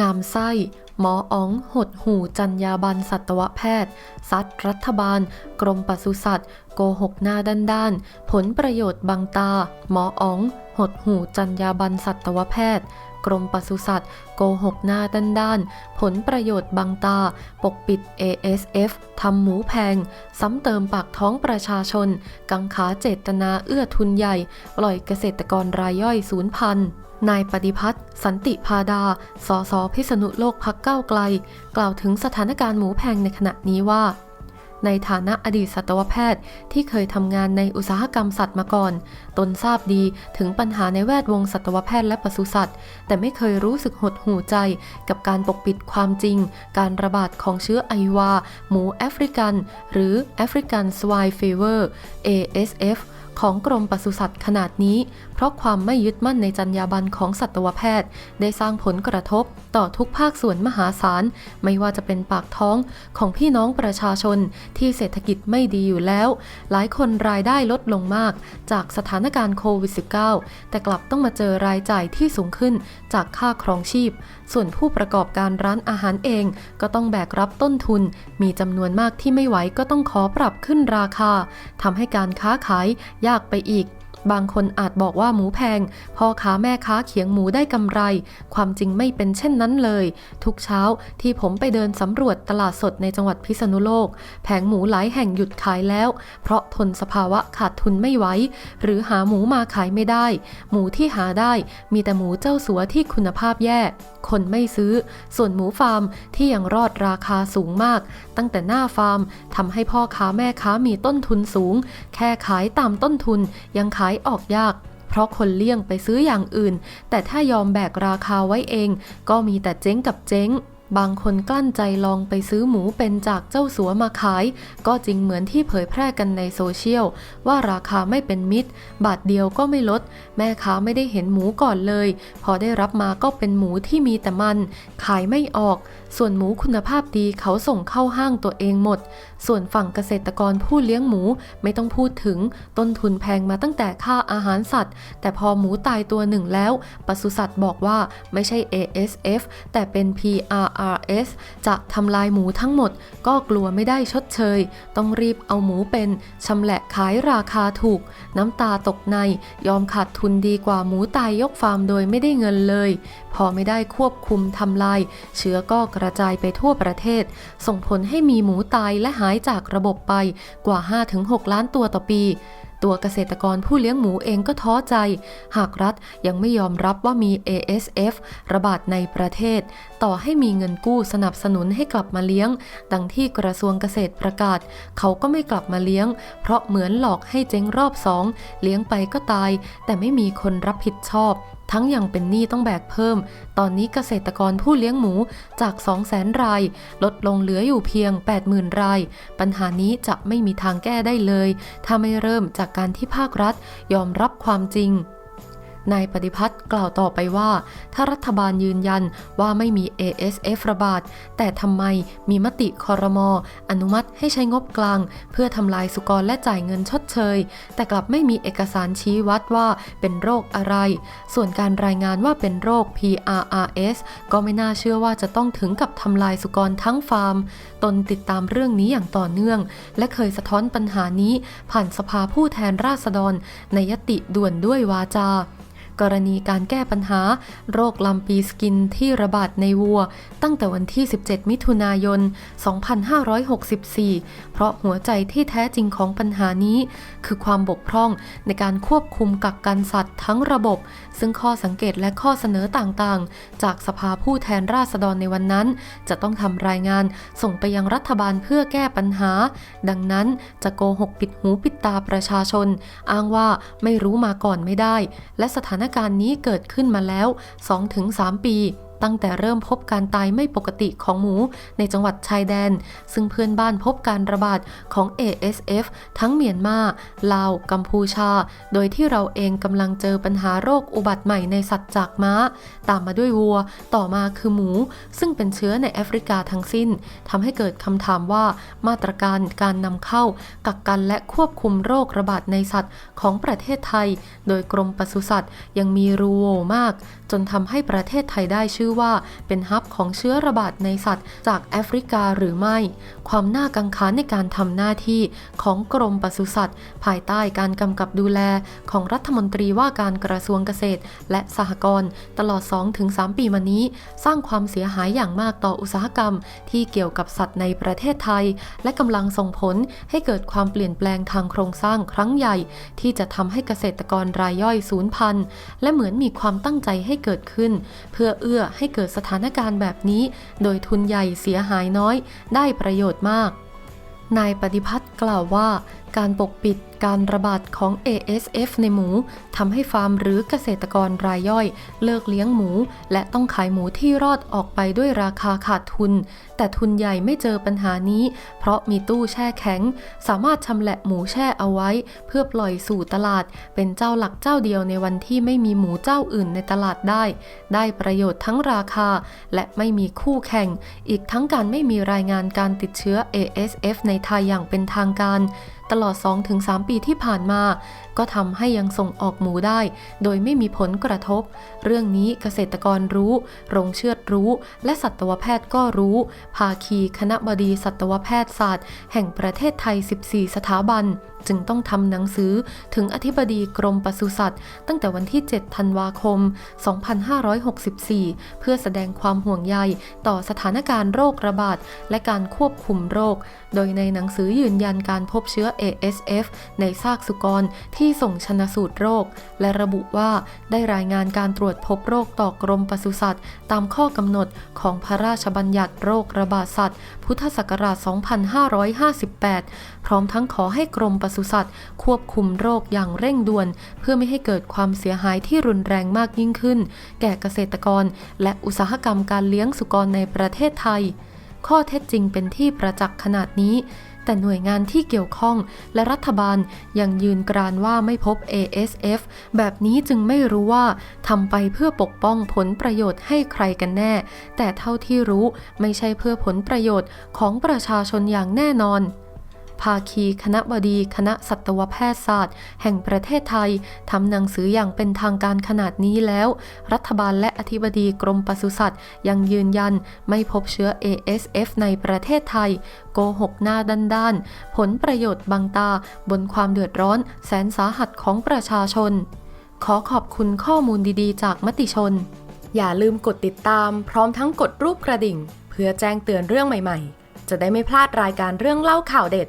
งามไส้ หมออ๋อง หดหูจัญญาบันสัตวแพทย์ ซัดรัฐบาล กรมปศุสัตว์ โกหกหน้าด้านๆผลประโยชน์บังตา หมออ๋อง หดหูจัญญาบันสัตวแพทย์กรมปศุสัตว์โกหกหน้าด้านๆผลประโยชน์บังตา ปกปิด ASF ทำหมูแพง ซ้ำเติมปากท้องประชาชน กังขาเจตนาเอื้อทุนใหญ่ ปล่อยเกษตรกรรายย่อยศูนย์พัน นายปฏิพัฒน์สันติพาดา สสพิษณุโลกพักเก้าไกล กล่าวถึงสถานการณ์หมูแพงในขณะนี้ว่า ในฐานะอดีตสัตวแพทย์ที่เคยทำงานในอุตสาหกรรมสัตว์มาก่อน ตนทราบดีถึงปัญหาในแวดวงสัตวแพทย์และปศุสัตว์ แต่ไม่เคยรู้สึกหดหูใจกับการปกปิดความจริง การระบาดของเชื้อไอวา หมูแอฟริกัน หรือ African Swine Fever ASF ของกรมปศุสัตว์ขนาดนี้ เพราะความไม่ยึดมั่นในจรรยาบรรณของสัตวแพทย์ ได้สร้างผลกระทบต่อทุกภาคส่วนมหาศาล ไม่ว่าจะเป็นปากท้องของพี่น้องประชาชนที่เศรษฐกิจไม่ดีอยู่แล้ว หลายคนรายได้ลดลงมาก จากสถานการณ์โควิด -19 แต่กลับต้องมาเจอรายจ่ายที่สูงขึ้นจากค่าครองชีพ ส่วนผู้ประกอบการร้านอาหารเอง ก็ต้องแบกรับต้นทุน มีจำนวนมากที่ไม่ไหวก็ต้องขอปรับขึ้นราคาทำให้การค้าขายยากไปอีก บางคนอาจบอกว่าหมูแพง พ่อค้าแม่ค้าเขียงหมูได้กำไร ความจริงไม่เป็นเช่นนั้นเลย ทุกเช้าที่ผมไปเดินสำรวจตลาดสดในจังหวัดพิษณุโลก แผงหมูหลายแห่งหยุดขายแล้ว เพราะทนสภาวะขาดทุนไม่ไหวหรือหาหมูมาขายไม่ได้ หมูที่หาได้มีแต่หมูเจ้าสัวที่คุณภาพแย่ คนไม่ซื้อ ส่วนหมูฟาร์มที่ยังรอดราคาสูงมาก ตั้งแต่หน้าฟาร์มทำให้พ่อค้าแม่ค้ามีต้นทุนสูง แค่ขายตามต้นทุนยังขายออกยาก เพราะคนเลี่ยงไปซื้ออย่างอื่น แต่ถ้ายอมแบกราคาไว้เอง ก็มีแต่เจ๊งกับเจ๊ง บางคนกลั้นใจลองไปซื้อหมูเป็นจากเจ้าสัวมาขาย ก็จริงเหมือนที่เผยแพร่กันในโซเชียล ว่าราคาไม่เป็นมิตร บาทเดียวก็ไม่ลด แม่ค้าไม่ได้เห็นหมูก่อนเลย พอได้รับมาก็เป็นหมูที่มีแต่มัน ขายไม่ออก ส่วนหมูคุณภาพดีเขาส่งเข้าห้างตัวเองหมด ส่วนฝั่งเกษตรกรผู้เลี้ยงหมูไม่ต้องพูดถึง ต้นทุนแพงมาตั้งแต่ค่าอาหารสัตว์ แต่พอหมูตายตัวหนึ่งแล้วปศุสัตว์บอกว่าไม่ใช่ ASF แต่เป็น PR PRRS จะทำลายหมูทั้งหมด ก็กลัวไม่ได้ชดเชย ต้องรีบเอาหมูเป็นชำแหละขายราคาถูก น้ำตาตกในยอมขาดทุนดีกว่าหมูตายยกฟาร์มโดยไม่ได้เงินเลย พอไม่ได้ควบคุมทำลาย เชื้อก็กระจายไปทั่วประเทศ ส่งผลให้มีหมูตายและหายจากระบบไปกว่า 5-6 ล้านตัวต่อปี ตัวเกษตรกรผู้เลี้ยงหมูเองก็ท้อใจ หากรัฐยังไม่ยอมรับว่ามี ASF ระบาดในประเทศ ต่อให้มีเงินกู้สนับสนุนให้กลับมาเลี้ยง ดังที่กระทรวงเกษตรประกาศ เขาก็ไม่กลับมาเลี้ยง เพราะเหมือนหลอกให้เจ๊งรอบสองเลี้ยงไปก็ตาย แต่ไม่มีคนรับผิดชอบทั้งยังเป็นหนี้ต้องแบกเพิ่ม ตอนนี้เกษตรกรผู้เลี้ยงหมูจาก 200,000 ราย ลดลงเหลืออยู่เพียง 80,000 ราย ปัญหานี้จะไม่มีทางแก้ได้เลย ถ้าไม่เริ่มจากการที่ภาครัฐยอมรับความจริง นายปฏิพัฒน์กล่าวต่อไปว่า ถ้ารัฐบาลยืนยันว่าไม่มี ASF ระบาด แต่ทำไมมีมติคอรมออนุมัติให้ใช้งบกลาง เพื่อทำลายสุกรและจ่ายเงินชดเชย แต่กลับไม่มีเอกสารชี้วัดว่าเป็นโรคอะไร ส่วนการรายงานว่าเป็นโรค PRRS ก็ไม่น่าเชื่อว่าจะต้องถึงกับทำลายสุกรทั้งฟาร์ม ตนติดตามเรื่องนี้อย่างต่อเนื่อง และเคยสะท้อนปัญหานี้ ผ่านสภาผู้แทนราษฎร ในยติด่วนด้วยวาจา กรณีการแก้ปัญหา โรคลำปีสกินที่ระบาดในวัว ตั้งแต่วันที่ 17 มิถุนายน 2564 เพราะหัวใจที่แท้จริงของปัญหานี้ คือความบกพร่องในการควบคุมกักกันสัตว์ทั้งระบบ ซึ่งข้อสังเกตและข้อเสนอต่างๆ จากสภาผู้แทนราษฎรในวันนั้น จะต้องทำรายงานส่งไปยังรัฐบาลเพื่อแก้ปัญหา ดังนั้นจะโกหกปิดหูปิดตาประชาชน อ้างว่าไม่รู้มาก่อนไม่ได้ และสถานการณ์นี้เกิดขึ้นมาแล้ว 2-3 ปี ตั้งแต่เริ่มพบการตายไม่ปกติของหมูในจังหวัดชายแดน ซึ่งเพื่อนบ้านพบการระบาดของ ASF ทั้งเมียนมา ลาว กัมพูชา โดยที่เราเองกำลังเจอปัญหาโรคอุบัติใหม่ในสัตว์จากม้า ตามมาด้วยวัว ต่อมาคือหมู ซึ่งเป็นเชื้อในแอฟริกาทั้งสิ้นทำให้เกิดคำถามว่ามาตรการการนำเข้า กักกันและควบคุมโรคระบาดในสัตว์ของประเทศไทย โดยกรมปศุสัตว์ยังมีรูโวมาก จนทำให้ประเทศไทยได้ชื่อว่าเป็นฮับของเชื้อระบาดในสัตว์ จากแอฟริกาหรือไม่ ความน่ากังขาในการทำหน้าที่ของกรมปศุสัตว์ ภายใต้การกำกับดูแลของรัฐมนตรีว่าการกระทรวงเกษตร และสหกรณ์ตลอด 2-3 ปีมานี้ สร้างความเสียหายอย่างมากต่ออุตสาหกรรม ที่เกี่ยวกับสัตว์ในประเทศไทย และกำลังส่งผลให้เกิดความเปลี่ยนแปลงทางโครงสร้างครั้งใหญ่ ที่จะทำให้เกษตรกรรายย่อยสูญพันธุ์และเหมือนมีความตั้งใจให้เกิดขึ้น เพื่อเอื้อใหให้เกิดสถานการณ์แบบนี้ โดยทุนใหญ่เสียหายน้อย ได้ประโยชน์มากนายปฏิพัฒน์กล่าวว่า การปกปิดการระบาดของ ASF ในหมูทำให้ฟาร์มหรือเกษตรกรรายย่อย เลิกเลี้ยงหมู และต้องขายหมูที่รอดออกไปด้วยราคาขาดทุน แต่ทุนใหญ่ไม่เจอปัญหานี้ เพราะมีตู้แช่แข็ง สามารถชำแหละหมูแช่เอาไว้ เพื่อปล่อยสู่ตลาด เป็นเจ้าหลักเจ้าเดียวในวันที่ไม่มีหมูเจ้าอื่นในตลาดได้ ได้ประโยชน์ทั้งราคา และไม่มีคู่แข่ง อีกทั้งการไม่มีรายงานการติดเชื้อ ASF ในไทยอย่างเป็นทางการตลอด 2-3 ปีที่ผ่านมา ก็ทำให้ยังส่งออกหมูได้ โดยไม่มีผลกระทบ เรื่องนี้เกษตรกรรู้ โรงเชือดรู้ และสัตวแพทย์ก็รู้ ภาคีคณะบดีสัตวแพทยศาสตร์ แห่งประเทศไทย 14 สถาบัน จึงต้องทำหนังสือถึงอธิบดีกรมปศุสัตว์ ตั้งแต่วันที่ 7 ธันวาคม 2564 เพื่อแสดงความห่วงใยต่อสถานการณ์โรคระบาดและการควบคุมโรค โดยในหนังสือยืนยันการพบเชื้อ ASF ในซากสุกรที่ส่งชนะสูตรโรค และระบุว่าได้รายงานการตรวจพบโรคต่อกรมปศุสัตว์ ตามข้อกำหนดของพระราชบัญญัติโรคระบาดสัตว์ พุทธศักราช 2558 พร้อมทั้งขอให้กรมปศุสัตว์ ควบคุมโรคอย่างเร่งด่วน เพื่อไม่ให้เกิดความเสียหายที่รุนแรงมากยิ่งขึ้น แก่เกษตรกร และอุตสาหกรรมการเลี้ยงสุกรในประเทศไทย ข้อเท็จจริงเป็นที่ประจักษ์ขนาดนี้ แต่หน่วยงานที่เกี่ยวข้องและรัฐบาลยังยืนกรานว่าไม่พบ ASF แบบนี้จึงไม่รู้ว่าทำไปเพื่อปกป้องผลประโยชน์ให้ใครกันแน่ แต่เท่าที่รู้ไม่ใช่เพื่อผลประโยชน์ของประชาชนอย่างแน่นอน ภาคีคณะบดีคณะสัตวแพทยศาสตร์ แห่งประเทศไทยทำหนังสืออย่างเป็นทางการขนาดนี้แล้ว รัฐบาลและอธิบดีกรมปศุสัตว์ ยังยืนยันไม่พบเชื้อ ASF ในประเทศไทย โกหกหน้าด้านๆ ผลประโยชน์บังตา บนความเดือดร้อนแสนสาหัสของประชาชน ขอขอบคุณข้อมูลดีๆ จากมติชน อย่าลืมกดติดตาม พร้อมทั้งกดรูปกระดิ่ง เพื่อแจ้งเตือนเรื่องใหม่ๆ จะได้ไม่พลาดรายการเรื่องเล่าข่าวเด็ด